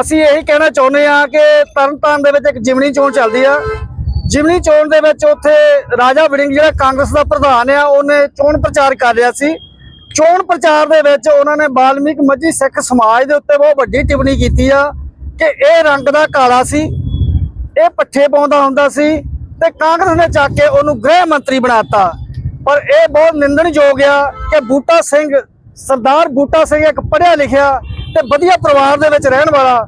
ਅਸੀਂ ਇਹੀ ਕਹਿਣਾ ਚਾਹੁੰਦੇ ਆ ਕਿ ਤਰਨਤਾਰਨ ਦੇ ਵਿੱਚ ਇੱਕ ਜਿਮਨੀ ਚੋਣ ਚੱਲਦੀ ਆ। ਜਿਮਨੀ ਚੋਣ ਦੇ ਵਿੱਚ ਉੱਥੇ ਰਾਜਾ ਵੜਿੰਗ ਜਿਹੜਾ ਕਾਂਗਰਸ ਦਾ ਪ੍ਰਧਾਨ ਆ, ਉਹਨੇ ਚੋਣ ਪ੍ਰਚਾਰ ਕਰ ਰਿਹਾ ਸੀ। ਚੋਣ ਪ੍ਰਚਾਰ ਦੇ ਵਿੱਚ ਉਹਨਾਂ ਨੇ ਬਾਲਮੀਕ ਮੱਝੀ ਸਿੱਖ ਸਮਾਜ ਦੇ ਉੱਤੇ ਬਹੁਤ ਵੱਡੀ ਟਿੱਪਣੀ ਕੀਤੀ ਆ ਕਿ ਇਹ ਰੰਗ ਦਾ ਕਾਲਾ ਸੀ, ਇਹ ਪੱਠੇ ਪਾਉਂਦਾ ਹੁੰਦਾ ਸੀ ਤੇ ਕਾਂਗਰਸ ਨੇ ਚੱਕ ਕੇ ਉਹਨੂੰ ਗ੍ਰਹਿ ਮੰਤਰੀ ਬਣਾਤਾ। ਪਰ ਇਹ ਬਹੁਤ ਨਿੰਦਣਯੋਗ ਆ ਕਿ ਬੂਟਾ ਸਿੰਘ, ਸਰਦਾਰ ਬੂਟਾ ਸਿੰਘ ਇੱਕ ਪੜ੍ਹਿਆ ਲਿਖਿਆ ਤੇ ਵਧੀਆ ਪਰਿਵਾਰ ਦੇ ਵਿੱਚ ਰਹਿਣ ਵਾਲਾ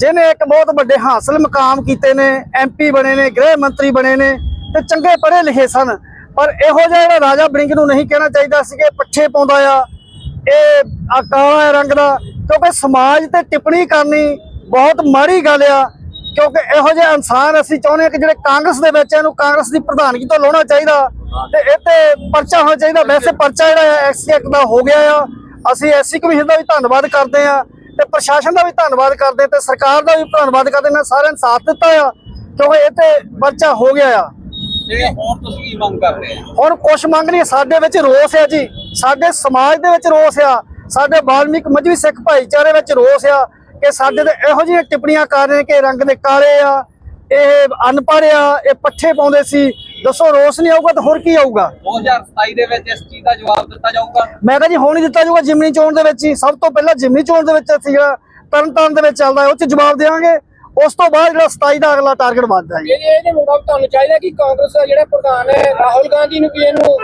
ਜਿਹਨੇ ਇੱਕ ਬਹੁਤ ਵੱਡੇ ਹਾਸਲ ਮਕਾਮ ਕੀਤੇ ਨੇ ਐਮਪੀ ਬਣੇ ਨੇ ਗ੍ਰਹਿ ਮੰਤਰੀ ਬਣੇ ਨੇ ਤੇ ਚੰਗੇ ਪੜ੍ਹੇ ਲਿਖੇ ਸਨ। ਪਰ ਇਹੋ ਜਿਹਾ ਜਿਹੜਾ ਰਾਜਾ ਬ੍ਰਿੰਗ ਨੂੰ ਨਹੀਂ ਕਹਿਣਾ ਚਾਹੀਦਾ ਸੀ ਕਿ ਪੱਠੇ ਪਾਉਂਦਾ ਆ ਇਹ ਆ ਕਾਲਾ ਹੈ ਰੰਗ ਦਾ ਕਿਉਂਕਿ ਸਮਾਜ ਤੇ ਟਿੱਪਣੀ ਕਰਨੀ ਬਹੁਤ ਮਾੜੀ ਗੱਲ ਆ ਕਿਉਂਕਿ ਇਹੋ ਜਿਹੇ ਇਨਸਾਨ ਅਸੀਂ ਚਾਹੁੰਦੇ ਹਾਂ ਕਿ ਜਿਹੜੇ ਕਾਂਗਰਸ ਦੇ ਵਿੱਚ ਆ, ਇਹਨੂੰ ਕਾਂਗਰਸ ਦੀ ਪ੍ਰਧਾਨਗੀ ਤੋਂ ਲਾਉਣਾ ਚਾਹੀਦਾ ਤੇ ਇਹ ਤੇ ਪਰਚਾ ਹੋਣਾ ਚਾਹੀਦਾ। ਵੈਸੇ ਪਰਚਾ ਜਿਹੜਾ ਹੈ ਐਸਸੀ ਐਕਟ ਦਾ ਹੋ ਗਿਆ ਆ। ਅਸੀਂ ਐਸਸੀ ਕਮਿਸ਼ਨ ਦਾ ਵੀ ਧੰਨਵਾਦ ਕਰਦੇ ਆ ਤੇ ਪ੍ਰਸ਼ਾਸਨ ਦਾ ਵੀ ਧੰਨਵਾਦ ਕਰਦੇ ਤੇ ਸਰਕਾਰ ਦਾ ਵੀ ਧੰਨਵਾਦ ਕਰਦੇ ਨੇ ਸਾਰਿਆਂ ਨੇ ਸਾਥ ਦਿੱਤਾ ਆ ਕਿਉਂਕਿ ਇਹ ਤੇ ਪਰਚਾ ਹੋ ਗਿਆ ਆ। ਹੁਣ ਤੁਸੀਂ ਕੀ ਮੰਗ ਕਰ ਰਹੇ ਹੋ? ਹੁਣ ਕੁਛ ਮੰਗ ਨਹੀਂ ਸਾਡੇ ਵਿੱਚ ਰੋਸ ਹੈ ਜੀ। ਸਾਡੇ ਸਮਾਜ ਦੇ ਵਿੱਚ ਰੋਸ ਆ। ਸਾਡੇ ਬਾਲਮਿਕ ਮਜਬੀ ਸਿੱਖ ਭਾਈਚਾਰੇ ਵਿੱਚ ਰੋਸ ਆ ਕਿ ਸਾਡੇ ਤੇ ਇਹੋ ਜਿਹੀਆਂ ਟਿੱਪਣੀਆਂ ਕਰ ਰਹੇ ਕਿ ਰੰਗ ਦੇ ਕਾਲੇ ਆ ਇਹ ਅਨਪੜ੍ਹ ਆ ਇਹ ਪੱਠੇ ਪਾਉਂਦੇ ਸੀ। ਦੱਸੋ ਰੋਸ ਨਹੀਂ ਆਊਗਾ ਤਾਂ ਹੋਰ ਕੀ ਆਊਗਾ? 2027 ਦੇ ਵਿੱਚ ਇਸ ਚੀਜ਼ ਦਾ ਜਵਾਬ ਦਿੱਤਾ ਜਾਊਗਾ। ਮੈਂ ਕਿਹਾ ਜੀ ਹੁਣ ਹੀ ਦਿੱਤਾ ਜਾਊਗਾ ਜਿਮਨੀ ਚੋਣ ਦੇ ਵਿੱਚ ਹੀ। ਸਭ ਤੋਂ ਪਹਿਲਾਂ ਜਿਮਨੀ ਚੋਣ ਦੇ ਵਿੱਚ ਅਸੀਂ ਜਿਹੜਾ ਤਰਨਤਾਰਨ ਦੇ ਵਿੱਚ ਚੱਲਦਾ ਹੈ ਉਹ 'ਚ ਜਵਾਬ ਦੇਵਾਂਗੇ। ਉਸ ਤੋਂ ਬਾਅਦ ਜਿਹੜਾ 27 ਦਾ ਅਗਲਾ ਟਾਰਗੇਟ ਵੱਧਦਾ ਜੀ। ਇਹ ਇਹਦੇ ਮੁਤਾਬਕ ਤੁਹਾਨੂੰ ਚਾਹੀਦਾ ਕਿ ਕਾਂਗਰਸ ਦਾ ਜਿਹੜਾ ਪ੍ਰਧਾਨ ਹੈ ਰਾਹੁਲ ਗਾਂਧੀ ਨੂੰ ਵੀ ਇਹਨੂੰ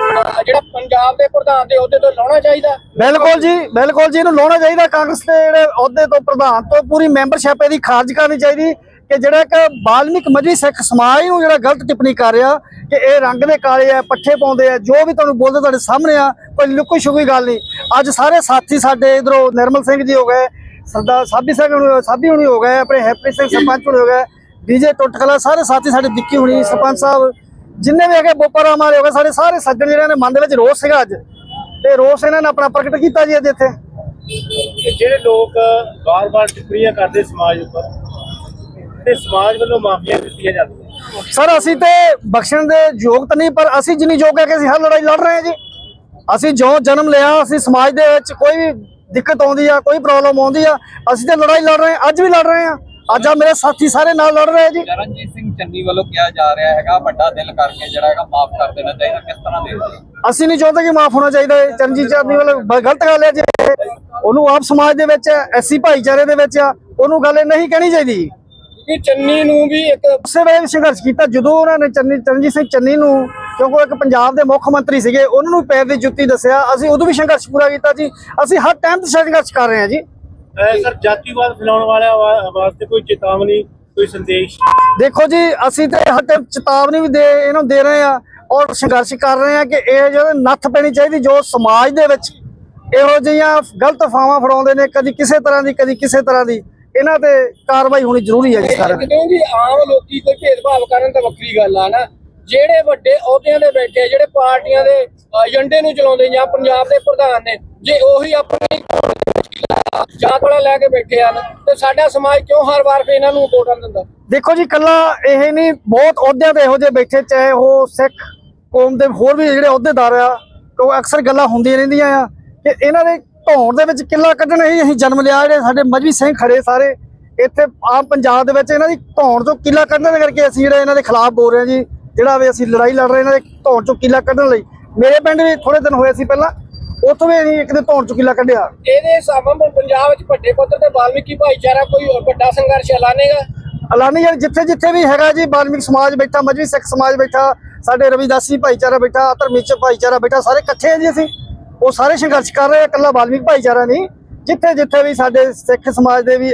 ਜਿਹੜਾ ਪੰਜਾਬ ਦੇ ਪ੍ਰਧਾਨ ਦੇ ਅਹੁਦੇ ਤੋਂ ਲਾਉਣਾ ਚਾਹੀਦਾ। ਬਿਲਕੁਲ ਜੀ ਬਿਲਕੁਲ ਜੀ ਇਹਨੂੰ ਲਾਉਣਾ ਚਾਹੀਦਾ ਕਾਂਗਰਸ ਦੇ ਜਿਹੜੇ ਅਹੁਦੇ ਤੋਂ ਪ੍ਰਧਾਨ ਤੋਂ ਪੂਰੀ ਮੈਂਬਰਸ਼ਿਪ ਇਹਦੀ ਖਾਰਜ ਕਰਨੀ ਚਾਹੀਦੀ। ਕਿ ਜਿਹੜਾ ਇੱਕ ਬਾਲਮਿਕ ਮਜਬੀ ਸਿੱਖ ਸਮਾਜ ਨੂੰ ਜਿਹੜਾ ਗਲਤ ਟਿੱਪਣੀ ਕਰ ਰਿਹਾ ਕਿ ਇਹ ਰੰਗ ਦੇ ਕਾਲੇ ਆ, ਪੱਠੇ ਪਾਉਂਦੇ ਆ, ਜੋ ਵੀ ਤੁਹਾਨੂੰ ਬੋਲਦੇ ਤੁਹਾਡੇ ਸਾਹਮਣੇ ਆ, ਕੋਈ ਲੁਕੋ ਛੁਪੀ ਗੱਲ ਨਹੀਂ। ਅੱਜ ਸਾਰੇ ਸਾਥੀ ਸਾਡੇ ਇਧਰੋਂ ਨਿਰਮਲ ਸਿੰਘ ਜੀ ਹੋ ਗਏ, ਸਰਦਾਰ ਸਾਬੀ ਸਿੰਘ ਨੂੰ ਸਾਬੀ ਹੁਣੀ ਹੋ ਗਏ, ਆਪਣੇ ਹੈਪੀ ਸਿੰਘ ਸਰਪੰਚ ਹੁਣੀ ਹੋ ਗਏ ਵਿਜੇ ਟੁੱਟਕਲਾ, ਸਾਰੇ ਸਾਥੀ ਸਾਡੇ ਵਿੱਕੀ ਹੁਣੀ, ਸਰਪੰਚ ਸਾਹਿਬ, ਜਿੰਨੇ ਵੀ ਹੈਗੇ ਬੋਪਰਾ ਮਾਰੇ ਹੋ ਗਏ ਸਾਡੇ ਸਾਰੇ ਸੱਜਣ ਜਿਹੜਿਆਂ ਨੇ ਮਨ ਦੇ ਵਿੱਚ ਰੋਸ ਸੀਗਾ ਅੱਜ। ਤੇ ਰੋਸ ਇਹਨਾਂ ਨੇ ਆਪਣਾ ਪ੍ਰਗਟ ਕੀਤਾ ਜੀ ਅੱਜ ਇੱਥੇ। ਜਿਹੜੇ ਲੋਕ ਵਾਰ-ਵਾਰ ਟਿੱਪਣੀਆਂ ਕਰਦੇ ਸਮਾਜ ਉੱਪਰ ਤੇ ਸਮਾਜ ਵੱਲੋਂ ਮਾਫੀਆਂ ਦਿੱਤੀਆਂ ਜਾਂਦੀਆਂ। ਸਰ ਅਸੀਂ ਤੇ ਬਖਸ਼ਣ ਦੇ ਯੋਗ ਤਾਂ ਨਹੀਂ ਪਰ ਅਸੀਂ ਜਿੰਨੀ ਯੋਗ ਹੈ ਕਿ ਅਸੀਂ ਹਰ ਲੜਾਈ ਲੜ ਰਹੇ ਹਾਂ ਜੀ। ਅਸੀਂ ਜੋ ਜਨਮ ਲਿਆ ਅਸੀਂ ਸਮਾਜ ਦੇ ਵਿੱਚ ਕੋਈ ਵੀ ਦਿੱਕਤ ਆਉਂਦੀ ਆ ਕੋਈ ਪ੍ਰੋਬਲਮ ਆਉਂਦੀ ਆ ਅਸੀਂ ਤੇ ਲੜਾਈ ਲੜ ਰਹੇ ਹਾਂ ਅੱਜ ਵੀ ਲੜ ਰਹੇ ਹਾਂ। ਅੱਜ ਆ ਮੇਰੇ ਸਾਥੀ ਸਾਰੇ ਨਾਲ ਲੜ ਰਹੇ ਆ ਜੀ। ਚਰਨਜੀਤ ਸਿੰਘ ਚੰਨੀ ਵੱਲੋਂ ਕਿਹਾ ਜਾ ਰਿਹਾ ਹੈਗਾ ਵੱਡਾ ਦਿਲ ਕਰਕੇ ਜਿਹੜਾ ਹੈਗਾ ਮਾਫ ਕਰ ਦੇਣਾ ਚਾਹੀਦਾ ਕਿਸ ਤਰ੍ਹਾਂ ਦੇ ਅਸੀਂ ਨਹੀਂ ਚਾਹੁੰਦੇ ਕਿ ਮਾਫ ਹੋਣਾ ਚਾਹੀਦਾ ਹੈ ਚਰਨਜੀਤ ਚਰਨੀ ਵੱਲ ਗਲਤ ਗੱਲ ਹੈ ਜੇ। ਉਹਨੂੰ ਆਪ ਸਮਾਜ ਦੇ ਵਿੱਚ ਐਸੀ ਭਾਈਚਾਰੇ ਦੇ ਵਿੱਚ ਆ। ਉਹਨੂੰ ਗੱਲ ਨਹੀਂ ਕਹਿਣੀ ਚਾਹੀਦੀ। ਕਿ ਚੰਨੀ ਨੂੰ ਵੀ ਇੱਕ ਉਸੇ ਵੇਲੇ ਸੰਘਰਸ਼ ਕੀਤਾ ਜਦੋਂ ਉਹਨਾਂ ਨੇ ਚੰਨੀ ਚਰਨਜੀਤ ਸਿੰਘ ਚੰਨੀ ਨੂੰ ਕਿਉਂਕਿ ਇੱਕ ਪੰਜਾਬ ਦੇ ਮੁੱਖ ਮੰਤਰੀ ਸੀਗੇ ਉਹਨਾਂ ਨੂੰ ਪੈਰ ਦੀ ਜੁੱਤੀ ਦੱਸਿਆ ਅਸੀਂ ਉਦੋਂ ਵੀ ਸੰਘਰਸ਼ ਪੂਰਾ ਕੀਤਾ ਜੀ। ਅਸੀਂ ਹਰ ਟਾਈਮ ਤੇ ਸੰਘਰਸ਼ ਕਰ ਰਹੇ ਹਾਂ ਜੀ। ਸਰ ਜਾਤੀਵਾਦ ਫੈਲਾਉਣ ਵਾਲਿਆਂ ਵਾਸਤੇ ਕੋਈ ਚੇਤਾਵਨੀ ਕੋਈ ਸੰਦੇਸ਼? ਦੇਖੋ ਜੀ ਅਸੀਂ ਤੇ ਹਰ ਟਾਈਮ ਚੇਤਾਵਨੀ ਵੀ ਦੇ ਇਹਨੂੰ ਦੇ ਰਹੇ ਆ ਔਰ ਸੰਘਰਸ਼ ਕਰ ਰਹੇ ਆ ਕਿ ਇਹ ਜਿਹੜੇ ਨੱਥ ਪੈਣੀ ਚਾਹੀਦੀ ਜੋ ਸਮਾਜ ਦੇ ਵਿੱਚ ਇਹੋ ਜਿਹੀਆਂ ਗਲਤ ਫਾਵਾਂ ਫੜਾਉਂਦੇ ਨੇ ਕਦੀ ਕਿਸੇ ਤਰ੍ਹਾਂ ਦੀ ਕਦੀ ਕਿਸੇ ਤਰ੍ਹਾਂ ਦੀ। ਇਹਨਾਂ ਤੇ ਕਾਰਵਾਈ ਹੋਣੀ ਜ਼ਰੂਰੀ ਹੈ ਜੀ ਸਾਰਿਆਂ ਦੀ ਕਿਉਂਕਿ ਆਮ ਲੋਕੀ ਕੋਈ ਭੇਦਭਾਵ ਕਰਨ ਤਾਂ ਵੱਖਰੀ ਗੱਲ ਆ ਨਾ। ਜਿਹੜੇ ਵੱਡੇ ਅਹੁਦਿਆਂ ਦੇ ਬੈਠੇ ਆ, ਜਿਹੜੇ ਪਾਰਟੀਆਂ ਦੇ ਏਜੰਡੇ ਨੂੰ ਚਲਾਉਂਦੇ ਜਾਂ ਪੰਜਾਬ ਦੇ ਪ੍ਰਧਾਨ ਨੇ ਜੇ ਉਹੀ ਆਪਣੀ ਜਾਂ ਥੋੜਾ ਲੈ ਕੇ ਬੈਠੇ ਹਨ ਤੇ ਸਾਡਾ ਸਮਾਜ ਕਿਉਂ ਹਰ ਵਾਰ ਫੇ ਇਹਨਾਂ ਨੂੰ ਵੋਟਾਂ ਦਿੰਦਾ? ਦੇਖੋ ਜੀ ਕੱਲਾ ਇਹ ਨਹੀਂ ਬਹੁਤ ਅਹੁਦਿਆਂ ਤੇ ਇਹੋ ਜਿਹੇ ਬੈਠੇ ਚਾਹੇ ਉਹ ਸਿੱਖ ਕੌਮ ਦੇ ਹੋਰ ਵੀ ਜਿਹੜੇ ਅਹੁਦੇਦਾਰ ਆ ਕਿਉਂ ਅਕਸਰ ਗੱਲਾਂ ਹੁੰਦੀਆਂ ਰਹਿੰਦੀਆਂ ਆ ਕਿ ਇਹਨਾਂ ਦੇ ਧੌਣ ਦੇ ਵਿੱਚ ਕਿੱਲਾ ਕੱਢਣ ਹੀ ਅਸੀਂ ਜਨਮ ਲਿਆ ਜਿਹੜੇ ਸਾਡੇ ਮਜਬੀ ਸਿੰਘ ਖੜੇ ਸਾਰੇ। ਇੱਥੇ ਆਮ ਪੰਜਾਬ ਦੇ ਵਿੱਚ ਇਹਨਾਂ ਦੀ ਧੌਣ ਤੋਂ ਕਿੱਲਾ ਕੱਢਣ ਦੇ ਕਰਕੇ ਅਸੀਂ ਜਿਹੜੇ ਇਹਨਾਂ ਦੇ ਖਿਲਾਫ ਬੋਲ ਰਹੇ ਹਾਂ ਜੀ ਜਿਹੜਾ ਵੀ ਅਸੀਂ ਲੜਾਈ ਲੜ ਰਹੇ ਇਹਨਾਂ ਦੇ ਧੌਣ ਚੋਂ ਕਿੱਲਾ ਕੱਢਣ ਲਈ। ਮੇਰੇ ਪਿੰਡ ਵੀ ਥੋੜੇ ਦਿਨ ਹੋਏ ਸੀ ਪਹਿਲਾਂ ਉੱਥੋਂ ਵੀ ਅਸੀਂ ਇੱਕ ਦੇ ਧੌਣ ਚੋਂ ਕਿੱਲਾ ਕੱਢਿਆ। ਇਹਦੇ ਹਿਸਾਬ ਨਾਲ ਪੰਜਾਬ ਵਿੱਚ ਵੱਡੇ ਪੱਧਰ ਤੇ ਬਾਲਮੀਕੀ ਭਾਈਚਾਰਾ ਕੋਈ ਹੋਰ ਵੱਡਾ ਸੰਘਰਸ਼ ਐਲਾਨੇਗਾ? ਐਲਾਨੀ ਯਾਰ ਜਿੱਥੇ ਜਿੱਥੇ ਵੀ ਹੈਗਾ ਜੀ ਬਾਲਮਿਕ ਸਮਾਜ ਬੈਠਾ ਮਜਬੀ ਸਿੱਖ ਸਮਾਜ ਬੈਠਾ ਸਾਡੇ ਰਵਿਦਾਸੀ ਭਾਈਚਾਰਾ ਬੈਠਾ ਧਰਮਿਕ ਭਾਈਚਾਰਾ ਬੈਠਾ ਸਾਰੇ ਇਕੱਠੇ ਆ ਜੀ ਅਸੀਂ। ਉਹ ਸਾਰੇ ਸੰਘਰਸ਼ ਕਰ ਰਹੇ ਆ ਇਕੱਲਾ ਬਾਲਮਿਕ ਭਾਈਚਾਰਾ ਨਹੀਂ। ਜਿੱਥੇ ਜਿੱਥੇ ਵੀ ਸਾਡੇ ਸਿੱਖ ਸਮਾਜ ਦੇ ਵੀ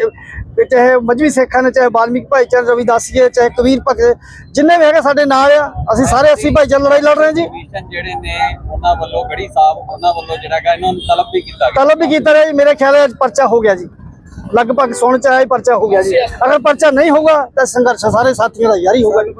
ਚਾਹੇ ਮਜਬੀ ਸਿੱਖਾਂ ਨੇ ਚਾਹੇ ਬਾਲਮਿਕ ਭਾਈਚਾਰਾ ਰਵਿਦਾਸੀ ਹੈ ਚਾਹੇ ਕਬੀਰ ਭਗਤ ਜਿੰਨੇ ਵੀ ਹੈਗੇ ਸਾਡੇ ਨਾਲ ਆ ਅਸੀਂ ਸਾਰੇ ਅਸੀਂ ਭਾਈਚਾਰਾ ਲੜਾਈ ਲੜ ਰਹੇ ਹਾਂ ਜੀ। ਕਮਿਸ਼ਨ ਜਿਹੜੇ ਨੇ ਉਹਨਾਂ ਵੱਲੋਂ ਗੜੀ ਸਾਹਿਬ ਉਹਨਾਂ ਵੱਲੋਂ ਜਿਹੜਾ ਹੈਗਾ ਇਹਨਾਂ ਨੂੰ ਤਲਬ ਵੀ ਕੀਤਾ ਗਿਆ। ਤਲਬ ਵੀ ਕੀਤਾ ਰਿਹਾ ਜੀ ਮੇਰੇ ਖਿਆਲ ਹੈ ਪਰਚਾ ਹੋ ਗਿਆ ਜੀ। ਲਗਭਗ ਸੁਣ ਚ ਆਇਆ ਪਰਚਾ ਹੋ ਗਿਆ ਜੀ। ਅਗਰ ਪਰਚਾ ਨਹੀਂ ਹੋਊਗਾ ਤਾਂ ਸੰਘਰਸ਼ ਸਾਰੇ ਸਾਥੀਆਂ ਦਾ ਯਾਰੀ ਹੋਊਗਾ ਜੀ।